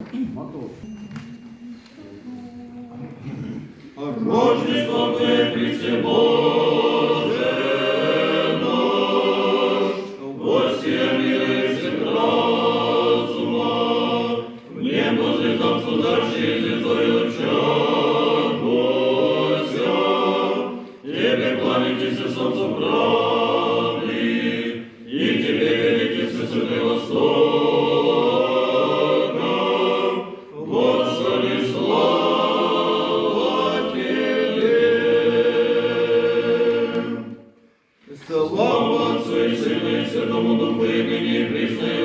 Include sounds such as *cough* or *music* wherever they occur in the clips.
Мотор. Рождество Петрице Боже наш, Восья милости разума, в небо звездам судачи звездой луча Тебе кланяйтесь солнцу правды, и Тебе великий Святой Востока, Святому Духу, и ныне и присно, и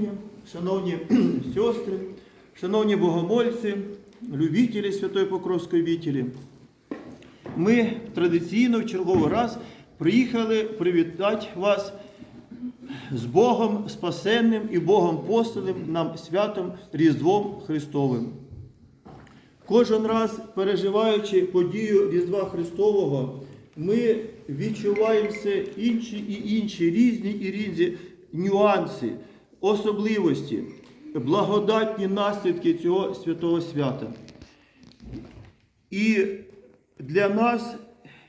матушка шановні *clears throat* сестри, шановні богомольці, любителі Святої Покровської вітілі, ми традиційно в черговий раз приїхали привітати вас з Богом Спасенним і Богом посланим нам святом Різдвом Христовим. Кожен раз, переживаючи подію Різдва Христового, ми відчуваємо все інші і інші різні і різні нюанси, особливості, благодатні наслідки цього святого свята. І для нас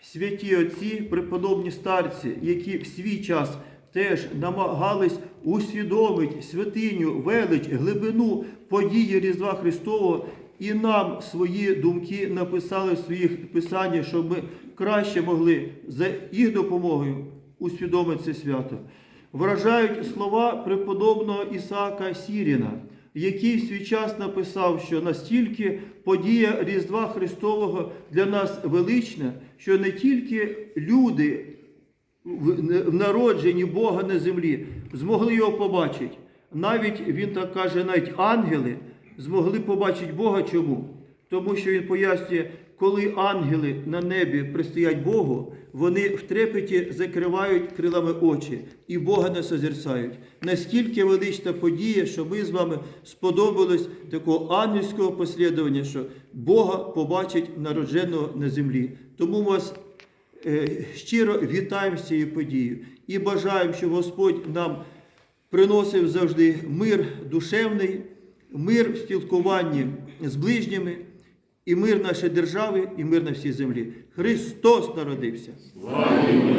святі отці, преподобні старці, які в свій час теж намагались усвідомити святиню, велич, глибину події Різдва Христового, і нам свої думки написали в своїх писаннях, щоб ми краще могли за їх допомогою усвідомити це свято. Вражають слова преподобного Ісаака Сіріна, який в свій час написав, що настільки подія Різдва Христового для нас велична, що не тільки люди в народженні Бога на землі змогли його побачити. Навіть він так каже, навіть ангели змогли побачити Бога. Чому? Тому що він пояснює, коли ангели на небі пристоять Богу, вони в трепеті закривають крилами очі і Бога не созерцають. Настільки велична подія, що ми з вами сподобались такого ангельського послідування, що Бога побачить народженого на землі. Тому вас е, щиро вітаємо з цією подією і бажаємо, щоб Господь нам приносив завжди мир душевний, мир в спілкуванні з ближніми, і мир нашої держави, і мир на всій землі. Христос народився!